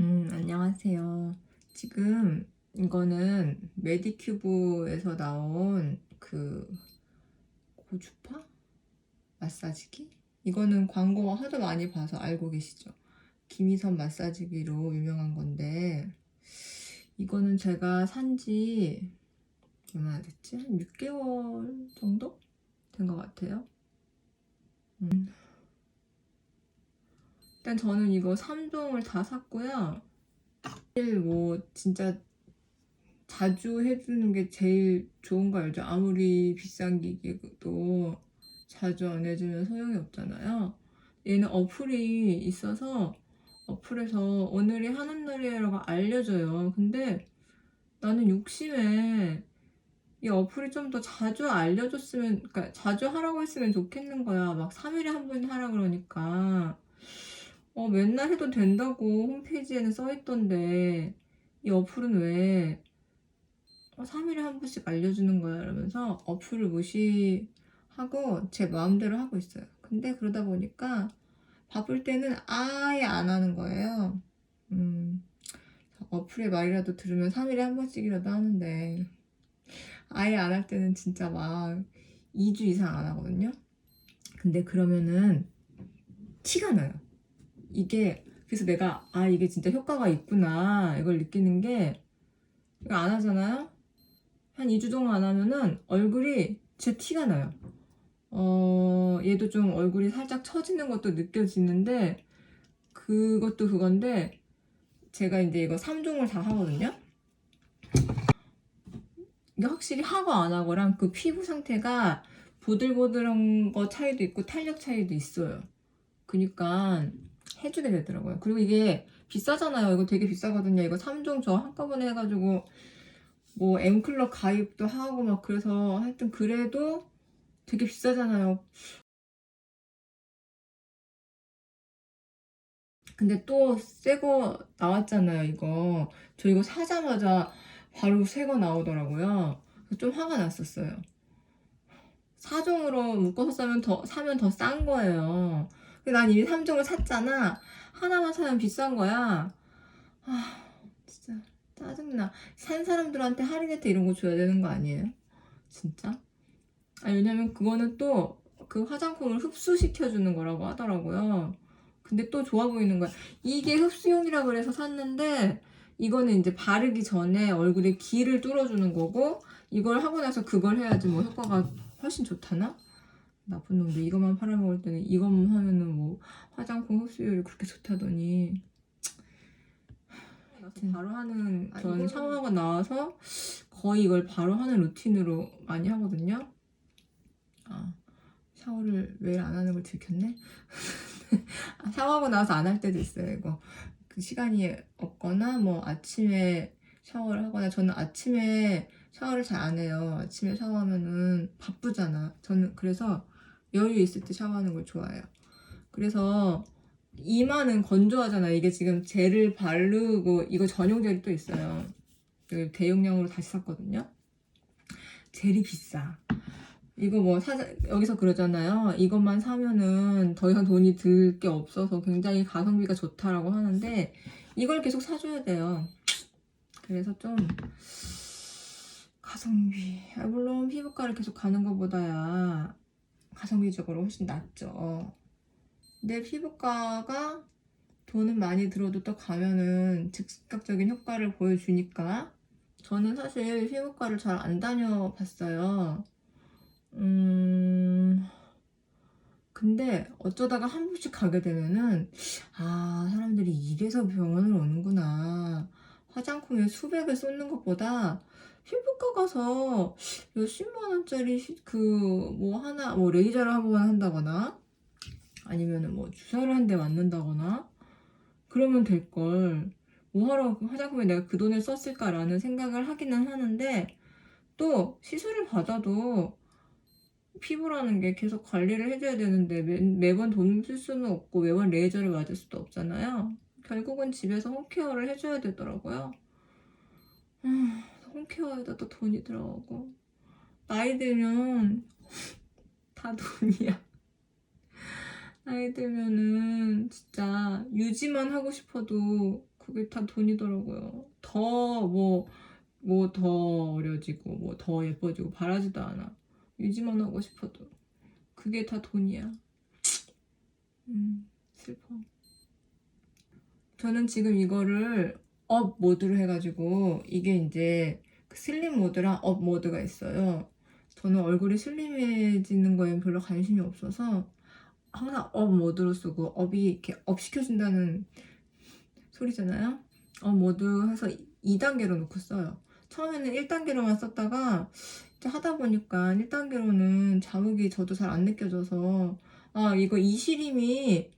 음, 안녕하세요. 지금 이거는 메디큐브에서 나온 그 고주파 마사지기? 이거는 광고 하도 많이 봐서 알고 계시죠? 김희선 마사지기로 유명한 건데 이거는 제가 산지 얼마나 됐지? 한 6개월 정도 된 것 같아요. 음. 일단 저는 이거 3종을 다 샀고요. 제일 뭐 진짜 자주 해주는 게 제일 좋은 거 알죠? 아무리 비싼 기계도 자주 안 해주면 소용이 없잖아요. 얘는 어플이 있어서 어플에서 오늘이 하는 날이라고 알려줘요. 근데 나는 욕심에 이 어플이 좀 더 자주 알려줬으면, 그러니까 자주 하라고 했으면 좋겠는 거야. 막 3일에 한 번 하라 그러니까. 어, 맨날 해도 된다고 홈페이지에는 써 있던데, 이 어플은 왜 어, 3일에 한 번씩 알려주는 거야? 이러면서 어플을 무시하고 제 마음대로 하고 있어요. 근데 그러다 보니까 바쁠 때는 아예 안 하는 거예요. 음, 어플의 말이라도 들으면 3일에 한 번씩이라도 하는데, 아예 안 할 때는 진짜 막 2주 이상 안 하거든요. 근데 그러면은 티가 나요. 이게 그래서 내가 아 이게 진짜 효과가 있구나 이걸 느끼는 게 이거 안 하잖아요. 한 2주 동안 안 하면은 얼굴이 진짜 티가 나요. 어 얘도 좀 얼굴이 살짝 처지는 것도 느껴지는데 그것도 그건데 제가 이제 이거 3종을 다 하거든요. 이게 확실히 하고 안 하고랑 그 피부 상태가 보들보들한 거 차이도 있고 탄력 차이도 있어요. 그니까 해주게 되더라고요. 그리고 이게 비싸잖아요. 이거 되게 비싸거든요. 이거 3종 저 한꺼번에 해가지고 뭐 M클럽 가입도 하고 막 그래서 하여튼 그래도 되게 비싸잖아요. 근데 또 새 거 나왔잖아요. 이거 저 이거 사자마자 바로 새 거 나오더라고요. 좀 화가 났었어요. 4종으로 묶어서 사면 더 사면 더 싼 거예요. 근데 난 이미 3종을 샀잖아. 하나만 사면 비싼 거야. 아, 진짜 짜증나. 산 사람들한테 할인 혜택 이런 거 줘야 되는 거 아니에요? 진짜? 아, 왜냐면 그거는 또 그 화장품을 흡수시켜주는 거라고 하더라고요. 근데 또 좋아 보이는 거야. 이게 흡수용이라 그래서 샀는데 이거는 이제 바르기 전에 얼굴에 기를 뚫어주는 거고 이걸 하고 나서 그걸 해야지 뭐 효과가 훨씬 좋다나? 나쁜 놈들 이것만 팔아먹을 때는 이것만 하면은 뭐 화장품 흡수율이 그렇게 좋다더니 바로 하는 전 샤워하고 나와서 거의 이걸 바로 하는 루틴으로 많이 하거든요. 아 샤워를 매일 안 하는 걸 들켰네. 아, 샤워하고 나서 안 할 때도 있어요. 이거 그 시간이 없거나 뭐 아침에 샤워를 하거나 저는 아침에 샤워를 잘 안 해요. 아침에 샤워하면은 바쁘잖아. 저는 그래서 여유 있을 때 샤워하는 걸 좋아해요. 그래서 이마는 건조하잖아. 이게 지금 젤을 바르고 이거 전용 젤이 또 있어요. 이거 대용량으로 다시 샀거든요. 젤이 비싸. 이거 뭐 사, 여기서 그러잖아요. 이것만 사면은 더 이상 돈이 들 게 없어서 굉장히 가성비가 좋다라고 하는데 이걸 계속 사줘야 돼요. 그래서 좀 가성비. 아, 물론 피부과를 계속 가는 것보다야 가성비적으로 훨씬 낫죠. 근데 피부과가 돈은 많이 들어도 또 가면은 즉각적인 효과를 보여주니까 저는 사실 피부과를 잘 안 다녀봤어요. 음, 근데 어쩌다가 한 번씩 가게 되면은, 아, 사람들이 이래서 병원을 오는구나. 화장품에 수백을 쏟는 것보다 피부과 가서 몇십만 원짜리 그 뭐 하나, 뭐 레이저를 한 번 한다거나, 아니면은 뭐 주사를 한 대 맞는다거나, 그러면 될 걸. 뭐 하러 화장품에 내가 그 돈을 썼을까라는 생각을 하기는 하는데, 또 시술을 받아도 피부라는 게 계속 관리를 해줘야 되는데 매, 매번 돈 쓸 수는 없고 매번 레이저를 맞을 수도 없잖아요. 결국은 집에서 홈케어를 해줘야 되더라고요. 아, 홈케어에다 또 돈이 들어가고 나이 들면 다 돈이야. 나이 들면은 진짜 유지만 하고 싶어도 그게 다 돈이더라고요. 더 뭐 뭐 더 어려지고 뭐 더 예뻐지고 바라지도 않아. 유지만 하고 싶어도 그게 다 돈이야. 음 슬퍼. 저는 지금 이거를 업 모드로 해가지고 이게 이제 그 슬림 모드랑 업 모드가 있어요. 저는 얼굴이 슬림해지는 거에 별로 관심이 없어서 항상 업 모드로 쓰고 업이 이렇게 업 시켜준다는 소리잖아요. 업 모드 해서 2단계로 놓고 써요. 처음에는 1단계로만 썼다가 하다 보니까 1단계로는 자극이 저도 잘 안 느껴져서 아 이거 이 시림이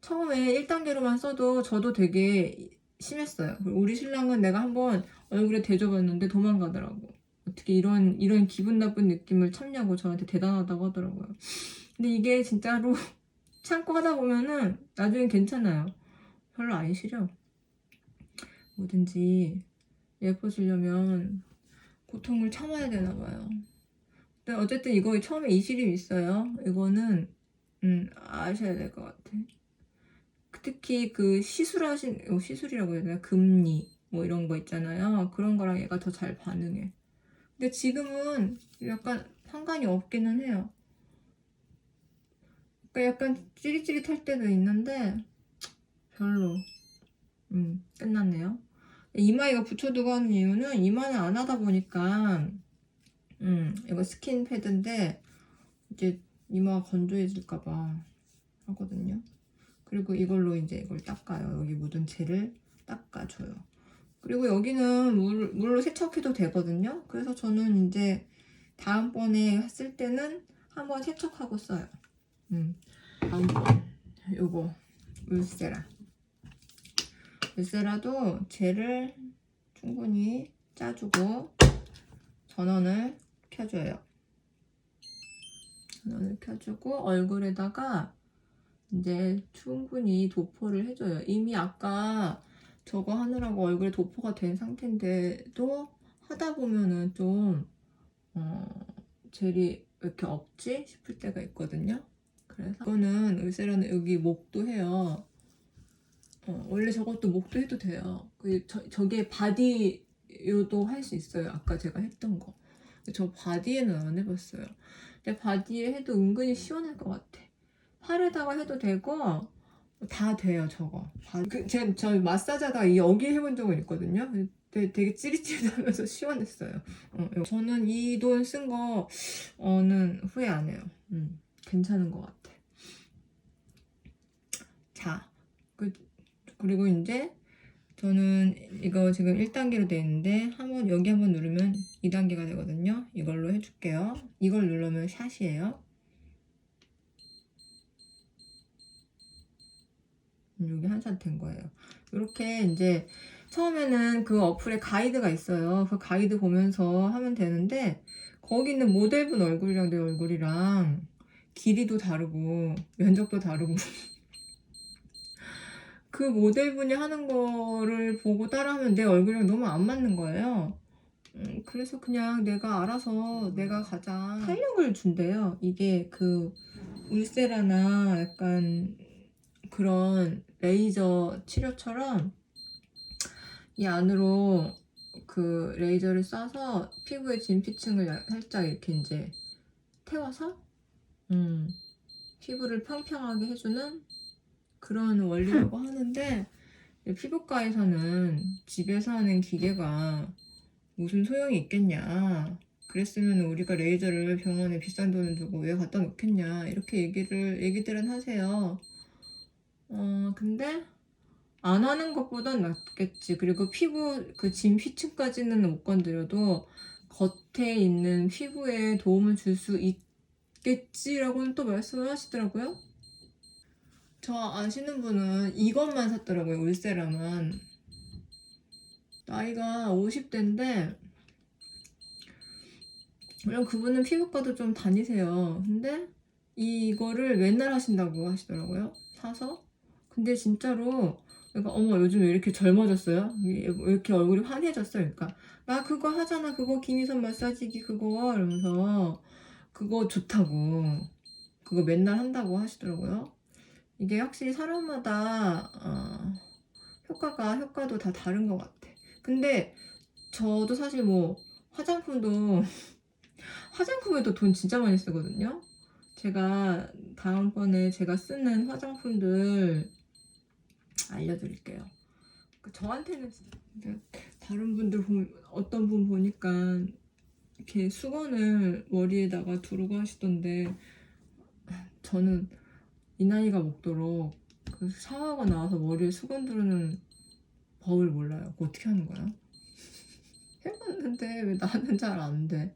처음에 1단계로만 써도 저도 되게 심했어요. 우리 신랑은 내가 한번 얼굴에 대줘봤는데 도망가더라고. 어떻게 이런 이런 기분 나쁜 느낌을 참냐고 저한테 대단하다고 하더라고요. 근데 이게 진짜로 참고 하다 보면은 나중엔 괜찮아요. 별로 안 싫어. 뭐든지 예뻐지려면 고통을 참아야 되나 봐요. 근데 어쨌든 이거 처음에 이시림 있어요. 이거는 음, 아셔야 될 것 같아. 특히 그 시술하신 어, 시술이라고 해야 되나 금리 뭐 이런 거 있잖아요. 그런 거랑 얘가 더 잘 반응해. 근데 지금은 약간 상관이 없기는 해요. 그러니까 약간 찌릿찌릿할 때도 있는데 별로. 음 끝났네요. 이마에가 붙여두고 하는 이유는 이마는 안 하다 보니까 음 이거 스킨 패드인데 이제 이마가 건조해질까봐 하거든요. 그리고 이걸로 이제 이걸 닦아요. 여기 묻은 채를 닦아줘요. 그리고 여기는 물, 물로 세척해도 되거든요. 그래서 저는 이제 다음번에 했을 때는 한번 세척하고 써요. 음. 다음번 요거 울세라. 울세라도 젤을 충분히 짜주고 전원을 켜줘요. 전원을 켜주고 얼굴에다가 이제 충분히 도포를 해줘요. 이미 아까 저거 하느라고 얼굴에 도포가 된 상태인데도 하다 보면은 좀, 어, 젤이 왜 이렇게 없지? 싶을 때가 있거든요. 그래서 이거는 울세라는 여기 목도 해요. 어, 원래 저것도 목도 해도 돼요. 그 저, 저게 바디 요도 할 수 있어요. 아까 제가 했던 거. 저 바디에는 안 해봤어요. 근데 바디에 해도 은근히 시원할 것 같아. 팔에다가 해도 되고 다 돼요 저거. 그, 제가 저 마사지하다가 여기 해본 적은 있거든요. 근데 되게 찌릿찌릿하면서 시원했어요. 어, 저는 이 돈 쓴 거는 후회 안 해요. 음, 괜찮은 것 같아. 자, 그, 그리고 이제 저는 이거 지금 1단계로 되어 있는데 한번 여기 한번 누르면 2단계가 되거든요. 이걸로 해줄게요. 이걸 누르면 샷이에요. 여기 한샷 된 거예요. 이렇게 이제 처음에는 그 어플에 가이드가 있어요. 그 가이드 보면서 하면 되는데 거기 있는 모델분 얼굴이랑 내 얼굴이랑 길이도 다르고 면적도 다르고 그 모델분이 하는 거를 보고 따라하면 내 얼굴이랑 너무 안 맞는 거예요. 음, 그래서 그냥 내가 알아서 내가 가장 탄력을 준대요. 이게 그 울세라나 약간 그런 레이저 치료처럼 이 안으로 그 레이저를 쏴서 피부의 진피층을 살짝 이렇게 이제 태워서 음, 피부를 평평하게 해주는 그런 원리라고 하는데 피부과에서는 집에서 하는 기계가 무슨 소용이 있겠냐 그랬으면 우리가 레이저를 병원에 비싼 돈을 주고 왜 갖다 놓겠냐 이렇게 얘기를 얘기들은 하세요. 어, 근데 안 하는 것보단 낫겠지. 그리고 피부 그 진피층까지는 못 건드려도 겉에 있는 피부에 도움을 줄 수 있겠지라고는 또 말씀을 하시더라고요. 저 아시는 분은 이것만 샀더라고요. 울세라만. 나이가 50대인데 물론 그분은 피부과도 좀 다니세요. 근데 이거를 맨날 하신다고 하시더라고요. 사서 근데 진짜로 그러니까 어머 요즘 왜 이렇게 젊어졌어요? 왜 이렇게 얼굴이 환해졌어요? 그러니까 나 그거 하잖아 그거 김희선 마사지기 그거 이러면서 그거 좋다고 그거 맨날 한다고 하시더라고요. 이게 확실히 사람마다 어, 효과가 효과도 다 다른 것 같아. 근데 저도 사실 뭐 화장품도 화장품에도 돈 진짜 많이 쓰거든요. 제가 다음번에 제가 쓰는 화장품들 알려드릴게요. 그 저한테는 진짜 근데 다른 분들 보 어떤 분 보니까 이렇게 수건을 머리에다가 두르고 하시던데 저는 이 나이가 먹도록 그 샤워하고 나와서 머리에 수건 두르는 법을 몰라요. 그거 어떻게 하는 거야? 해봤는데 왜 나는 잘 안 돼?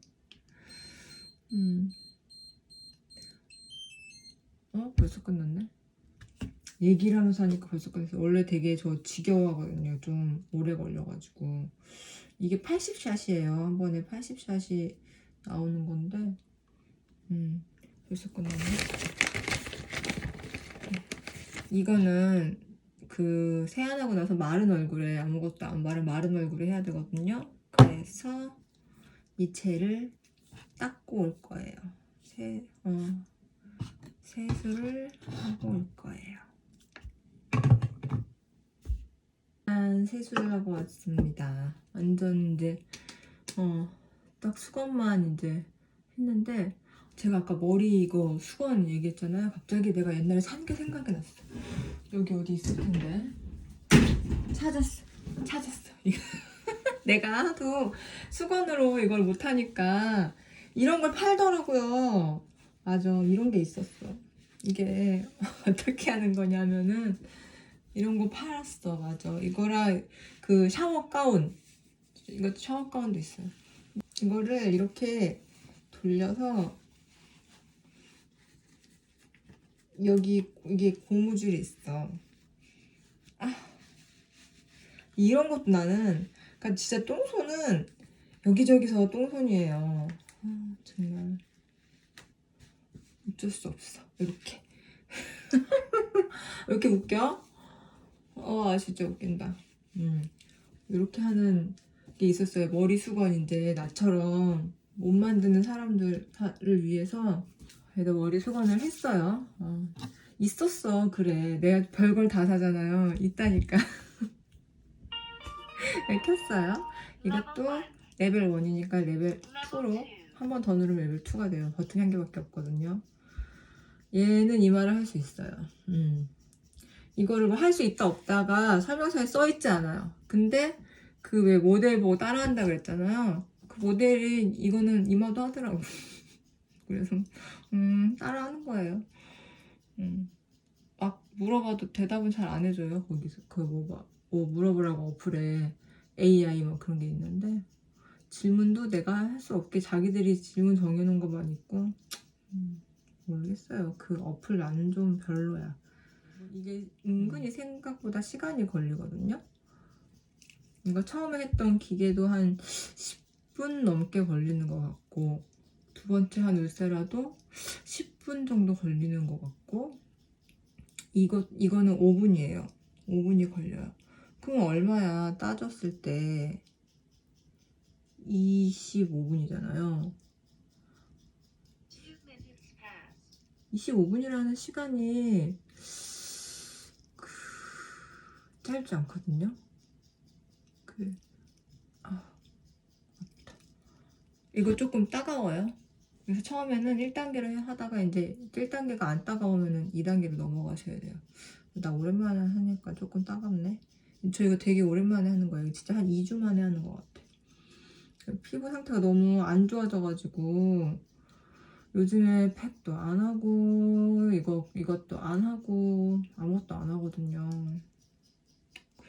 음. 어? 벌써 끝났네? 얘기를 하면서 하니까 벌써 끝났어. 원래 되게 저 지겨워하거든요. 좀 오래 걸려가지고. 이게 80샷이에요. 한 번에 80샷이 나오는 건데, 음, 벌써 끝났네. 이거는 그 세안하고 나서 마른 얼굴에 아무것도 안 바른 마른 얼굴에 해야 되거든요. 그래서 이 채를 닦고 올 거예요. 세, 어, 세수를 하고 올 거예요. 한 세수를 하고 왔습니다. 완전 이제 어, 딱 수건만 이제 했는데 제가 아까 머리 이거 수건 얘기했잖아요. 갑자기 내가 옛날에 산 게 생각이 났어. 여기 어디 있을 텐데. 찾았어. 찾았어. 내가 하도 수건으로 이걸 못하니까 이런 걸 팔더라고요. 맞아. 이런 게 있었어. 이게 어떻게 하는 거냐면은 이런 거 팔았어. 맞아. 이거랑 그 샤워 가운. 이것도 샤워 가운도 있어요. 이거를 이렇게 돌려서 여기 이게 고무줄이 있어. 아 이런 것도 나는 그러니까 진짜 똥손은 여기저기서 똥손이에요. 아, 정말 어쩔 수 없어. 이렇게 왜 이렇게 웃겨? 어, 아, 진짜 웃긴다. 음 이렇게 하는 게 있었어요. 머리 수건인데 나처럼 못 만드는 사람들을 위해서 그래도 머리 수건을 했어요. 어, 있었어. 그래. 내가 별걸 다 사잖아요. 있다니까. 네, 켰어요. 이것도 레벨 1이니까 레벨 2로 한 번 더 누르면 레벨 2가 돼요. 버튼이 한 개밖에 없거든요. 얘는 이 말을 할 수 있어요. 음. 이거를 뭐할수 있다 없다가 설명서에 써 있지 않아요. 근데 그 왜 모델 보고 따라한다 그랬잖아요. 그 모델이 이거는 이마도 하더라고. 그래서 음 따라하는 거예요. 음. 막 물어봐도 대답은 잘 안 해줘요. 거기서 그뭐 뭐 물어보라고 어플에 AI 뭐 그런 게 있는데 질문도 내가 할 수 없게 자기들이 질문 정해놓은 것만 있고 음, 모르겠어요. 그 어플 나는 좀 별로야. 이게 은근히 생각보다 시간이 걸리거든요. 이거 처음에 했던 기계도 한 10분 넘게 걸리는 것 같고 두 번째 한 울세라도 10분 정도 걸리는 것 같고 이거 이거는 5분이에요. 5분이 걸려요. 그럼 얼마야? 따졌을 때 25분이잖아요. 25분이라는 시간이 그, 짧지 않거든요. 그, 아. 이거 조금 따가워요. 그래서 처음에는 1단계를 하다가 이제 1단계가 안 따가우면은 2단계로 넘어가셔야 돼요. 나 오랜만에 하니까 조금 따갑네. 저 이거 되게 오랜만에 하는 거예요. 진짜 한 2주 만에 하는 것 같아. 피부 상태가 너무 안 좋아져가지고 요즘에 팩도 안 하고 이거 이것도 안 하고 아무것도 안 하거든요.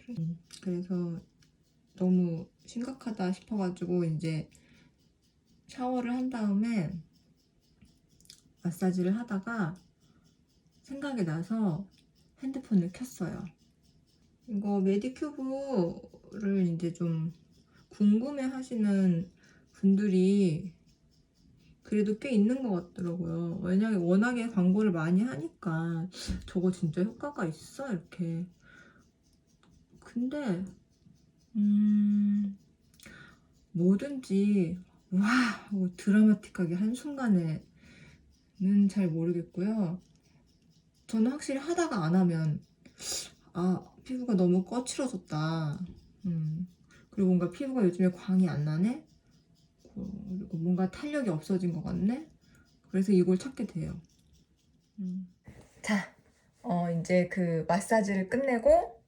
음, 그래서 너무 심각하다 싶어가지고 이제 샤워를 한 다음에 마사지를 하다가 생각이 나서 핸드폰을 켰어요. 이거 메디큐브를 이제 좀 궁금해 하시는 분들이 그래도 꽤 있는 것 같더라고요. 왜냐면 워낙에 광고를 많이 하니까 저거 진짜 효과가 있어 이렇게. 근데 음 뭐든지 와 하고 드라마틱하게 한순간에는 잘 모르겠고요. 저는 확실히 하다가 안 하면 아 피부가 너무 거칠어졌다. 음. 그리고 뭔가 피부가 요즘에 광이 안 나네? 그리고 뭔가 탄력이 없어진 것 같네? 그래서 이걸 찾게 돼요. 음. 자, 어, 이제 그 마사지를 끝내고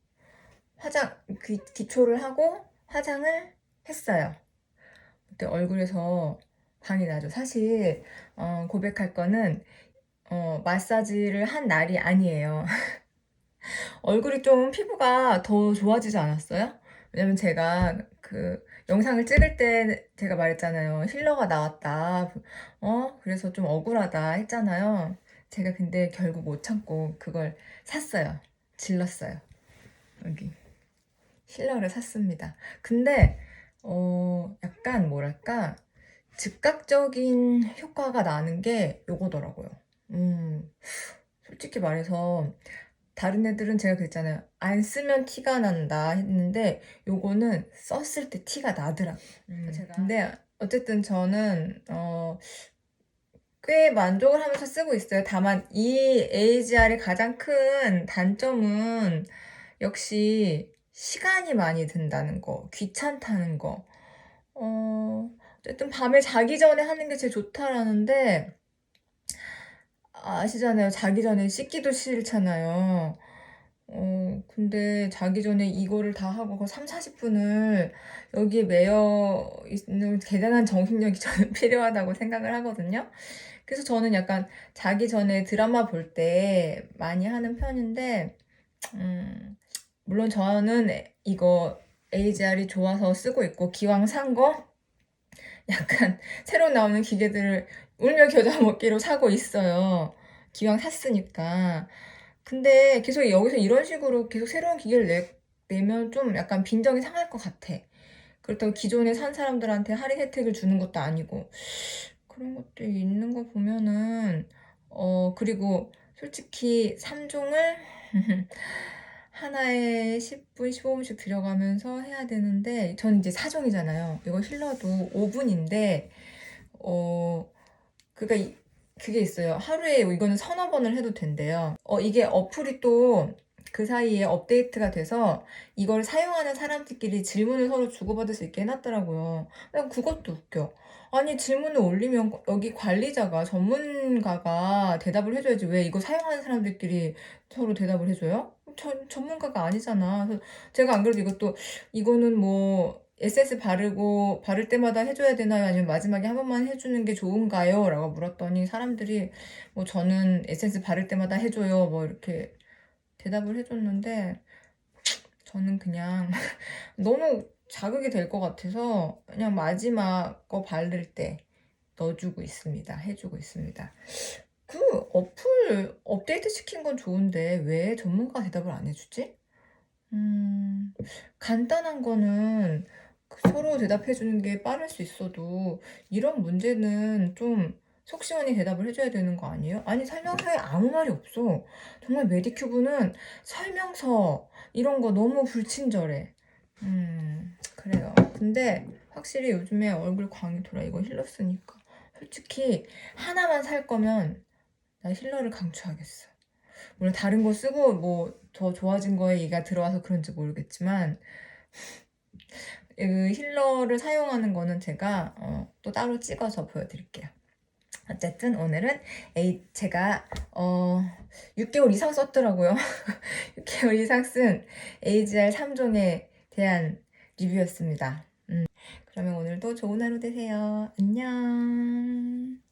화장, 기, 기초를 하고 화장을 했어요. 그때 얼굴에서 광이 나죠. 사실, 어, 고백할 거는, 어, 마사지를 한 날이 아니에요. 얼굴이 좀 피부가 더 좋아지지 않았어요? 왜냐면 제가 그 영상을 찍을 때 제가 말했잖아요. 힐러가 나왔다. 어? 그래서 좀 억울하다 했잖아요. 제가 근데 결국 못 참고 그걸 샀어요. 질렀어요. 여기. 힐러를 샀습니다. 근데, 어, 약간 뭐랄까, 즉각적인 효과가 나는 게 요거더라고요. 음, 솔직히 말해서, 다른 애들은 제가 그랬잖아요. 안 쓰면 티가 난다 했는데, 요거는 썼을 때 티가 나더라고요. 음, 제가 근데 어쨌든 저는 어, 꽤 만족을 하면서 쓰고 있어요. 다만 이 AGR의 가장 큰 단점은 역시 시간이 많이 든다는 거, 귀찮다는 거. 어, 어쨌든 밤에 자기 전에 하는 게 제일 좋다라는데 아시잖아요. 자기 전에 씻기도 싫잖아요. 어, 근데 자기 전에 이거를 다 하고 그 3, 40분을 여기에 매여 있는 대단한 정신력이 저는 필요하다고 생각을 하거든요. 그래서 저는 약간 자기 전에 드라마 볼 때 많이 하는 편인데, 음, 물론 저는 이거 AGR이 좋아서 쓰고 있고, 기왕 산 거, 약간 새로 나오는 기계들을 울며 겨자 먹기로 사고 있어요. 기왕 샀으니까. 근데 계속 여기서 이런 식으로 계속 새로운 기계를 내, 내면 좀 약간 빈정이 상할 것 같아. 그렇다고 기존에 산 사람들한테 할인 혜택을 주는 것도 아니고. 그런 것들이 있는 거 보면은, 어, 그리고 솔직히 3종을 하나에 10분, 15분씩 들어가면서 해야 되는데, 전 이제 4종이잖아요. 이거 힐러도 5분인데, 어, 그니까 이- 그게 있어요. 하루에 이거는 서너 번을 해도 된대요. 어, 이게 어플이 또 그 사이에 업데이트가 돼서 이걸 사용하는 사람들끼리 질문을 서로 주고받을 수 있게 해놨더라고요. 근데 그것도 웃겨. 아니, 질문을 올리면 여기 관리자가, 전문가가 대답을 해줘야지. 왜 이거 사용하는 사람들끼리 서로 대답을 해줘요? 전, 전문가가 아니잖아. 제가 안 그래도 이것도, 이거는 뭐, 에센스 바르고, 바를 때마다 해줘야 되나요? 아니면 마지막에 한 번만 해주는 게 좋은가요? 라고 물었더니 사람들이, 뭐, 저는 에센스 바를 때마다 해줘요. 뭐, 이렇게 대답을 해줬는데, 저는 그냥 너무 자극이 될 것 같아서 그냥 마지막 거 바를 때 넣어주고 있습니다. 해주고 있습니다. 그 어플 업데이트 시킨 건 좋은데 왜 전문가 대답을 안 해주지? 음, 간단한 거는 그 서로 대답해주는 게 빠를 수 있어도 이런 문제는 좀 속 시원히 대답을 해줘야 되는 거 아니에요? 아니 설명서에 아무 말이 없어. 정말 메디큐브는 설명서 이런 거 너무 불친절해. 음, 그래요. 근데 확실히 요즘에 얼굴 광이 돌아. 이거 힐러 쓰니까. 솔직히 하나만 살 거면 나 힐러를 강추하겠어. 물론 다른 거 쓰고 뭐 더 좋아진 거에 얘가 들어와서 그런지 모르겠지만 그 힐러를 사용하는 거는 제가 어, 또 따로 찍어서 보여드릴게요. 어쨌든 오늘은 에이, 제가 어, 6개월 이상 썼더라고요. 6개월 이상 쓴 AGR 3종에 대한 리뷰였습니다. 음, 그러면 오늘도 좋은 하루 되세요. 안녕.